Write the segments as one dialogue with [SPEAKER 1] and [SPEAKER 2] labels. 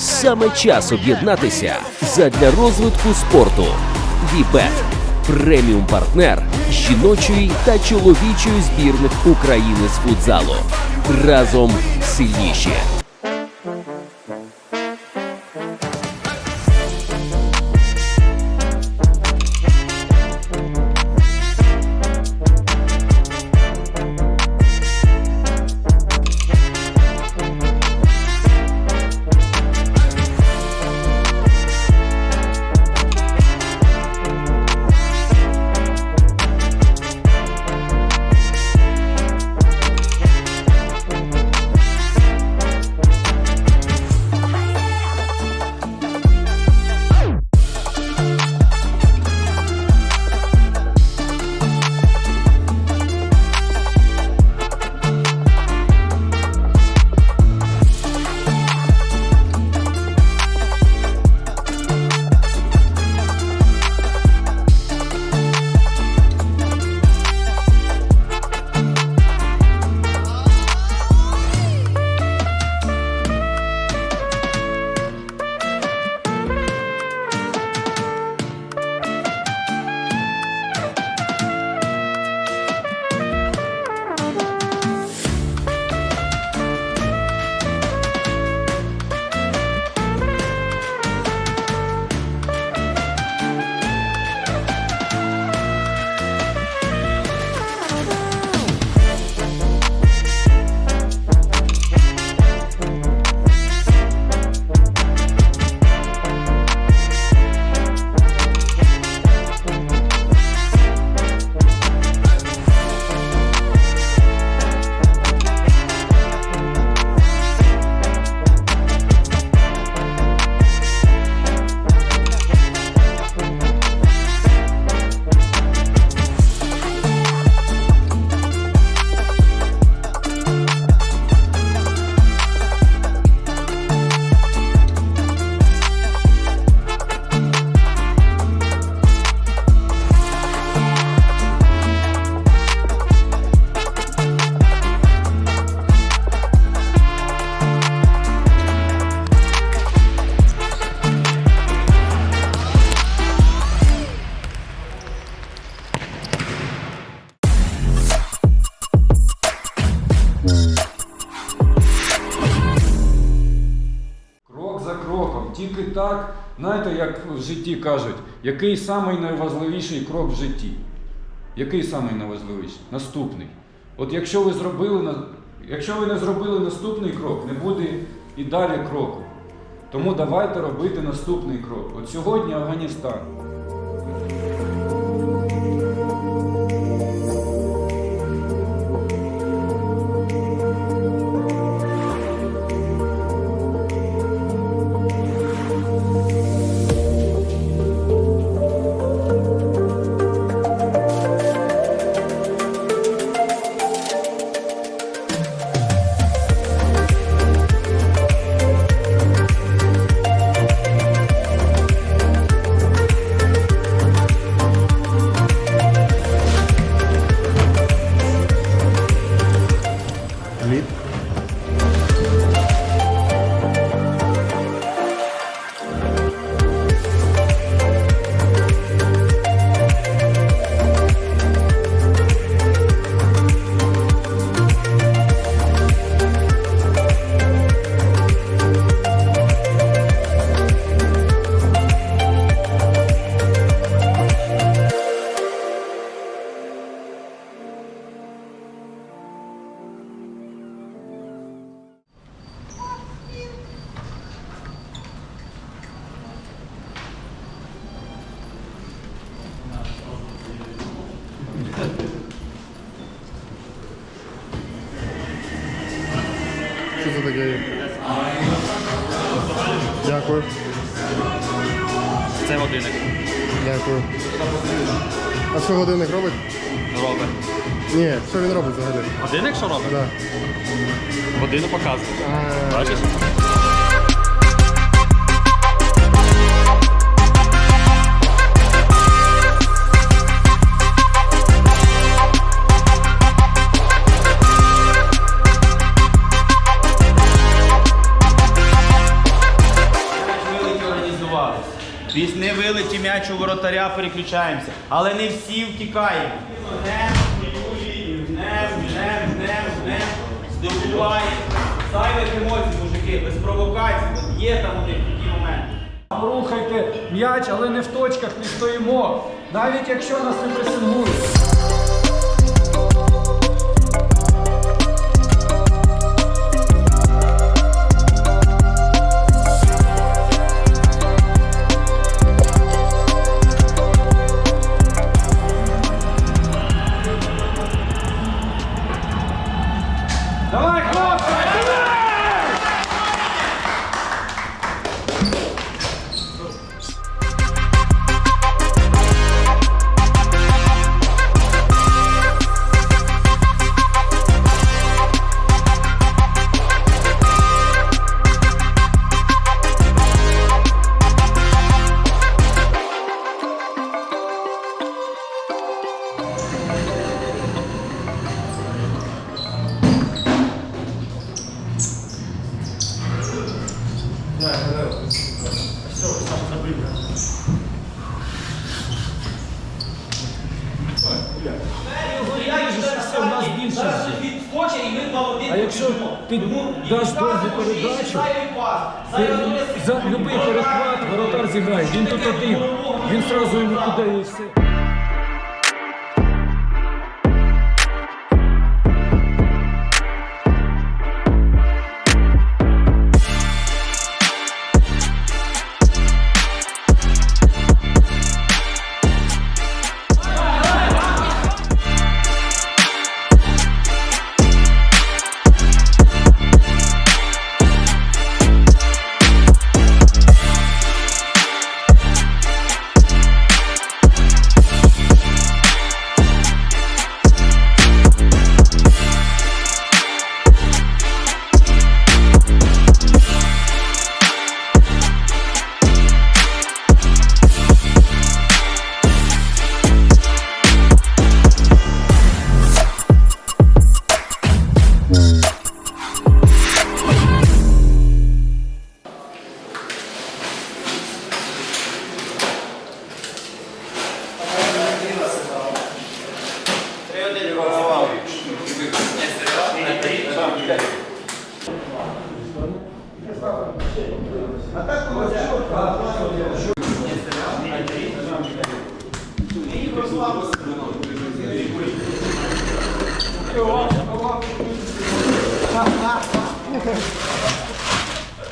[SPEAKER 1] Саме час об'єднатися задля розвитку спорту. Вібет преміум партнер жіночої та чоловічої збірних України з футзалу. Разом сильніші.
[SPEAKER 2] За кроком, тільки так, знаєте, як в житті кажуть, який найважливіший крок в житті? Який найважливіший? Наступний. От якщо ви зробили якщо ви не зробили наступний крок, не буде і далі кроку. Тому давайте робити наступний крок. От сьогодні Афганістан.
[SPEAKER 3] Що це таке? Дякую.
[SPEAKER 4] Це годинник
[SPEAKER 3] Дякую. А що годинник робить?
[SPEAKER 4] робить.
[SPEAKER 3] Ні, що він робить взагалі?
[SPEAKER 4] Годинник що робить?
[SPEAKER 3] Да.
[SPEAKER 4] Годину показує.
[SPEAKER 3] А,
[SPEAKER 4] Бачиш?
[SPEAKER 5] Після вилеті м'яч у воротаря переключаємося. Але не всі втікаємо. Гнем, Юлії, гнем, гнем, гнем, гнем. Здобуваємо. Зайвих емоцій, мужики, без провокацій. От Є там у них такі моменти.
[SPEAKER 2] Рухайте м'яч, але не в точках, не стоїмо. Навіть якщо нас не пресингують. Даш довгу передачу, за любий перехват воротар зіграє. Він тут один. Він одразу йому туди і все.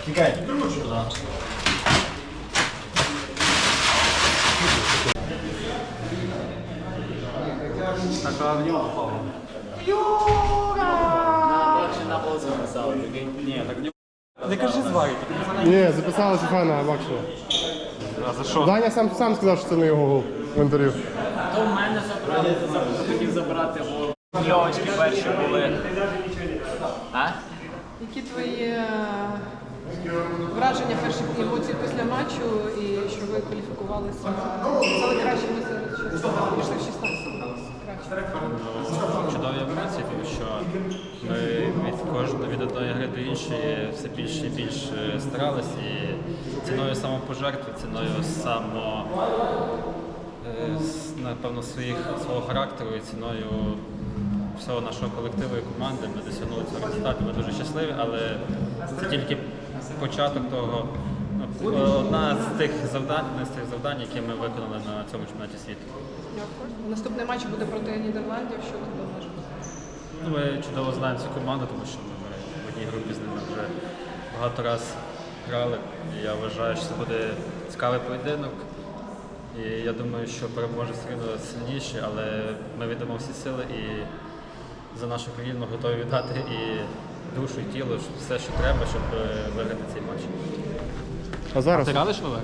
[SPEAKER 4] Тікай. Так, а в нього попало. Юра! Більше на ползу написав.
[SPEAKER 3] Ні, так не Ні, записали Шефана бачили.
[SPEAKER 4] А за що?
[SPEAKER 3] Даня сам, сам сказав, що це не його гол в інтерв'ю.
[SPEAKER 6] То в мене забрали, хотів забрати гол. Йовочки перші були. А?
[SPEAKER 7] Які твої е, враження перших емоцій після матчу і що ви кваліфікувалися? Стали кращими серед 16, пішли в 16.
[SPEAKER 4] Чудові емоції, тому що ми від кожної від одної гри до іншої все більше і більше старались і ціною самопожертви, ціною само е, напевно своїх свого характеру і ціною всього нашого колективу і команди ми досягнули цього результату. Ми дуже щасливі, але це тільки початок того. Ну, Одна з тих завдань, одне з тих завдань, які ми виконали на цьому чемпіонаті світу.
[SPEAKER 7] Дякую. Наступний матч буде проти Нідерландів. Що ти думаєш?
[SPEAKER 4] Ну, ми чудово знаємо цю команду, тому що ми в одній групі з ними вже багато раз грали. І я вважаю, що це буде цікавий поєдинок. І я думаю, що переможе все сильніші, але ми віддамо всі сили і за нашу країну готові віддати і душу, і тіло, все, що треба, щоб е, виграти цей матч.
[SPEAKER 3] А зараз
[SPEAKER 4] радий, що ви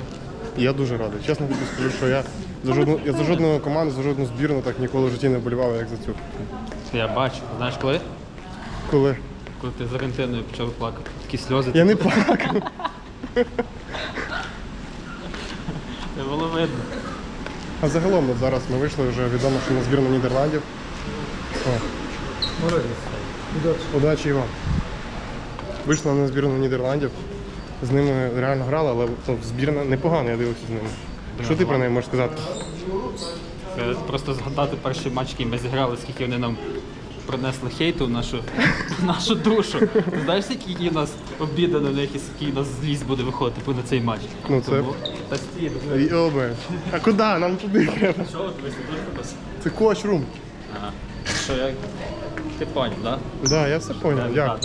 [SPEAKER 3] я дуже радий. Чесно тобі скажу, що я за жодну, я за жодну команду, за жодну збірну так ніколи в житті не вболівав, як за цю.
[SPEAKER 4] Я бачу. Знаєш коли?
[SPEAKER 3] Коли?
[SPEAKER 4] Коли ти з Аргентиною почав плакати. Такі сльози.
[SPEAKER 3] Я не плакав.
[SPEAKER 4] Це було видно.
[SPEAKER 3] А загалом от зараз ми вийшли вже відомо, що на збірну Нідерландів. О. Удачі вам. Вийшли на збірну Нідерландів. З ними реально грали, але ну, збірна непогана, я дивився з ними. Що ти про неї можеш сказати?
[SPEAKER 4] Е, Просто згадати перший матч, який ми зіграли, скільки вони нам принесли хейту в нашу, в нашу душу. Ти знаєш, який у нас обіда на них і який у нас злість буде виходити на цей матч?
[SPEAKER 3] Ну, це-
[SPEAKER 4] Тому- Та стій, ну,
[SPEAKER 3] Йобе. А куди? Нам туди треба.
[SPEAKER 4] дуже.
[SPEAKER 3] Це коч-рум.
[SPEAKER 4] Ага. Що, я... Ти поняв, так?
[SPEAKER 3] Так, да, я все зрозумів. Дякую.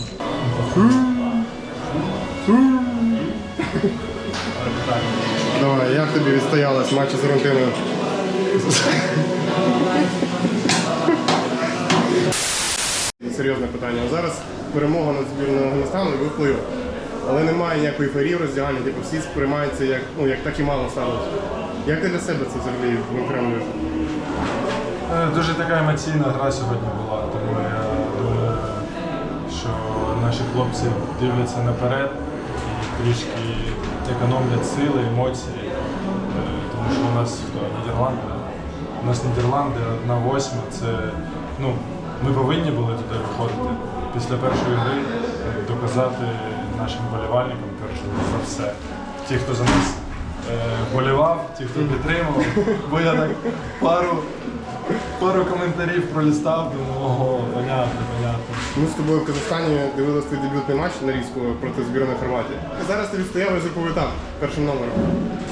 [SPEAKER 3] Давай, як тобі відстоялась матч з Аргентиною? Серйозне питання. Зараз перемога над збірною Афганістану і вплив. Але немає ніякої ферії в роздяганні, типу всі сприймаються як, ну, як так і мало сталося. Як ти для себе це взагалі виокремлюєш?
[SPEAKER 8] Е, Дуже така емоційна гра сьогодні була, тому я думаю, що наші хлопці дивляться наперед трішки економлять сили, емоції. Е, Тому що у нас хто Нідерланди. У нас Нідерланди одна восьма. Це ну, ми повинні були туди виходити після першої гри, е, доказати нашим вболівальникам перш за все. Ті, хто за нас е, вболівав, ті, хто підтримував. Бо я так пару пару коментарів пролістав, думаю, ого, понятно.
[SPEAKER 3] Ми з тобою в Казахстані дивилися твій дебютний матч на різку проти збірної Хорватії. І зараз ти відстояв і етап першим номером.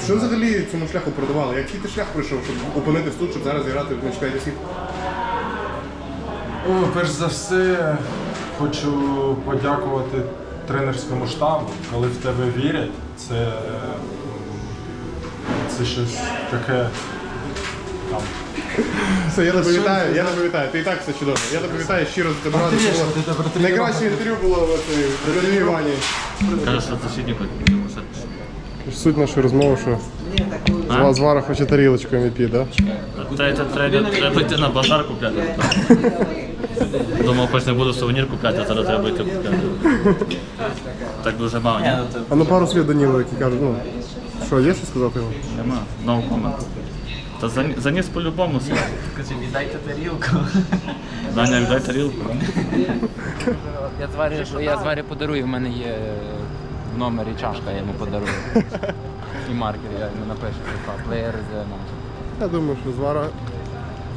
[SPEAKER 3] Що взагалі цьому шляху продавали? Який ти шлях пройшов, щоб опинитись тут, щоб зараз грати чемпіонаті світу?
[SPEAKER 8] О, перш за все, хочу подякувати тренерському штабу, коли в тебе вірять, це, це щось таке там.
[SPEAKER 3] Все, я тебе вітаю, я тебе вітаю. Ти і так все чудово. Я тебе вітаю, щиро за тебе радий. що було. Найкраще інтерв'ю було в цій в Львові Івані. Суть нашої розмови, що Зва- Звара хоче тарілочку MVP, так?
[SPEAKER 9] Та це треба, треба йти на базар купляти. Думав, хоч не буду сувенір купляти, а зараз треба йти купляти. Так дуже мало, ні?
[SPEAKER 3] А ну пару слів Данілу, який каже, ну, що, є що сказати йому?
[SPEAKER 9] Нема. No comment. Та заніс по-любому все.
[SPEAKER 6] Скажи, віддайте тарілку.
[SPEAKER 9] Даня, віддай тарілку.
[SPEAKER 10] Я зварю, я зварю подарую, в мене є в номері чашка, я йому подарую. І маркер, я йому напишу, типа, плеєр з матчем.
[SPEAKER 3] Я думаю, що Звара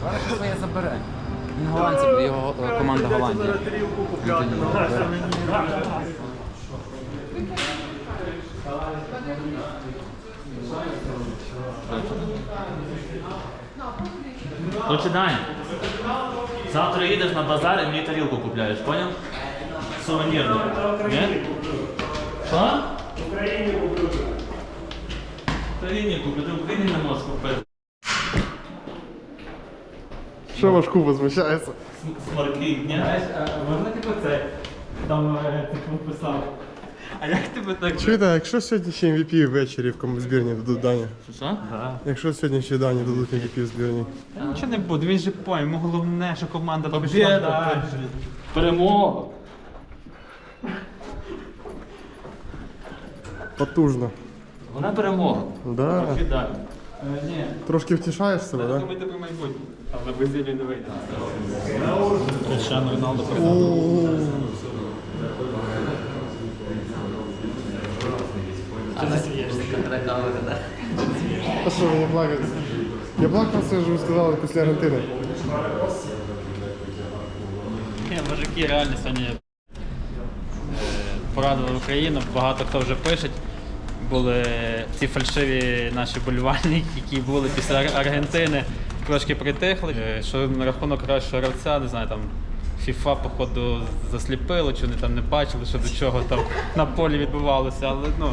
[SPEAKER 10] Зварю що своє забере. Він голландці, його е, команда Голландія. Він тоді забере.
[SPEAKER 9] Даня, завтра їдеш на базар і мені тарілку купляєш, поняв? Сувенірну. Ні? Що? В Україні куплю. В Україні куплю, ти в Україні не можеш купити.
[SPEAKER 3] що ваш Куба змущається?
[SPEAKER 9] Смарки, ні?
[SPEAKER 4] Знаєш, Можна типу це? Там типу писав. А як тебе так?
[SPEAKER 3] Чуєте, а якщо сьогодні ще MVP ввечері в збірні дадуть Дані?
[SPEAKER 9] Що?
[SPEAKER 3] Якщо сьогодні ще Дані дадуть MVP в збірні?
[SPEAKER 4] Та нічого не буде, він же поняв, йому головне, що команда пішла далі.
[SPEAKER 9] Перемога.
[SPEAKER 3] Потужно.
[SPEAKER 9] Вона перемога.
[SPEAKER 3] Да.
[SPEAKER 9] Фідально.
[SPEAKER 4] Ні,
[SPEAKER 3] Трошки втішаєш себе, так?
[SPEAKER 4] думайте про майбутнє. Але без Іллі не вийде.
[SPEAKER 3] А що, мені плакати? Я плакав, це вже ви сказали після Аргентини.
[SPEAKER 4] Мужики реально сьогодні е, порадили Україну. Багато хто вже пише. Були ці фальшиві наші болівальники, які були після Аргентини, трошки притихли. Е, Що на рахунок кращого гравця, не знаю, там FIFA, походу, засліпило, чи вони там не бачили, що до чого там на полі відбувалося, але ну,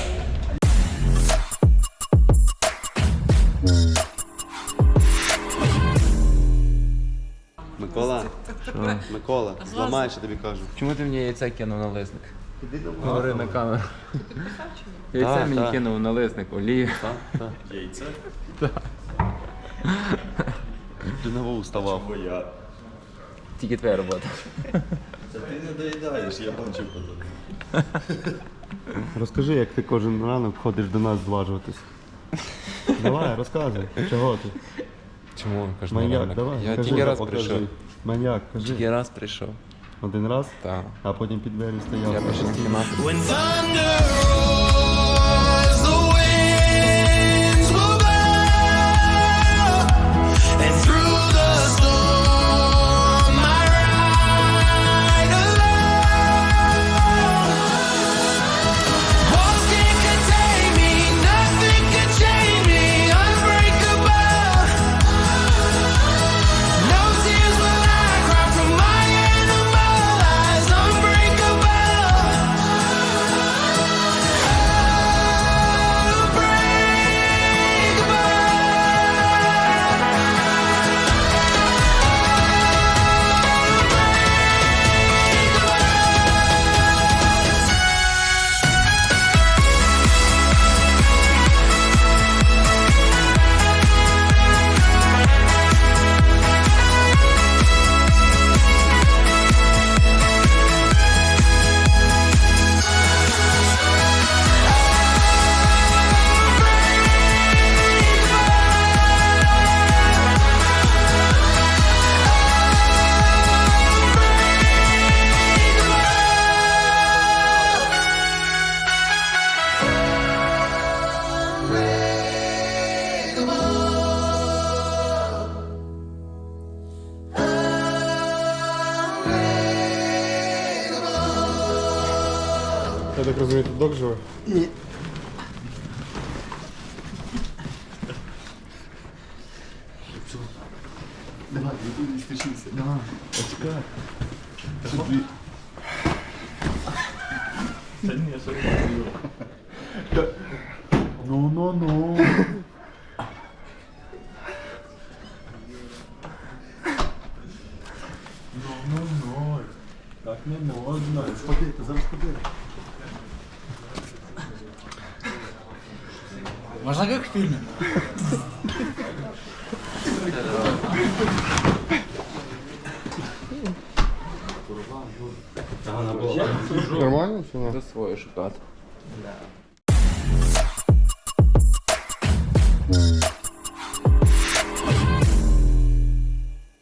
[SPEAKER 11] Микола, зламаєш, я тобі кажу.
[SPEAKER 10] Чому ти мені яйце кинув на лисник? Говори на камеру. Яйце
[SPEAKER 11] Так,
[SPEAKER 10] мені
[SPEAKER 11] так.
[SPEAKER 10] кинув на лисник, олію.
[SPEAKER 11] Яйце? Ти на вову ставав.
[SPEAKER 12] Тільки твоя робота.
[SPEAKER 11] Це ти не доїдаєш, я бачу потім.
[SPEAKER 13] Розкажи, як ти кожен ранок ходиш до нас зважуватись. Давай, розказуй, чого ти?
[SPEAKER 12] Чому кожен
[SPEAKER 13] Маньяк,
[SPEAKER 12] ранок?
[SPEAKER 13] давай.
[SPEAKER 12] Я
[SPEAKER 13] кажи,
[SPEAKER 12] тільки раз
[SPEAKER 13] покажи.
[SPEAKER 12] прийшов.
[SPEAKER 13] Маньяк, кажи.
[SPEAKER 12] Тільки раз прийшов.
[SPEAKER 13] Один раз,
[SPEAKER 12] Так.
[SPEAKER 13] а потім під двері стояв.
[SPEAKER 12] Я пішов знімати.
[SPEAKER 14] When thunder
[SPEAKER 13] Я так розумію, тут дог живе?
[SPEAKER 10] Так не можна. Спокійно, зараз спокійно.
[SPEAKER 14] Можно как в фильме?
[SPEAKER 13] Нормально чи ні?
[SPEAKER 12] Це своє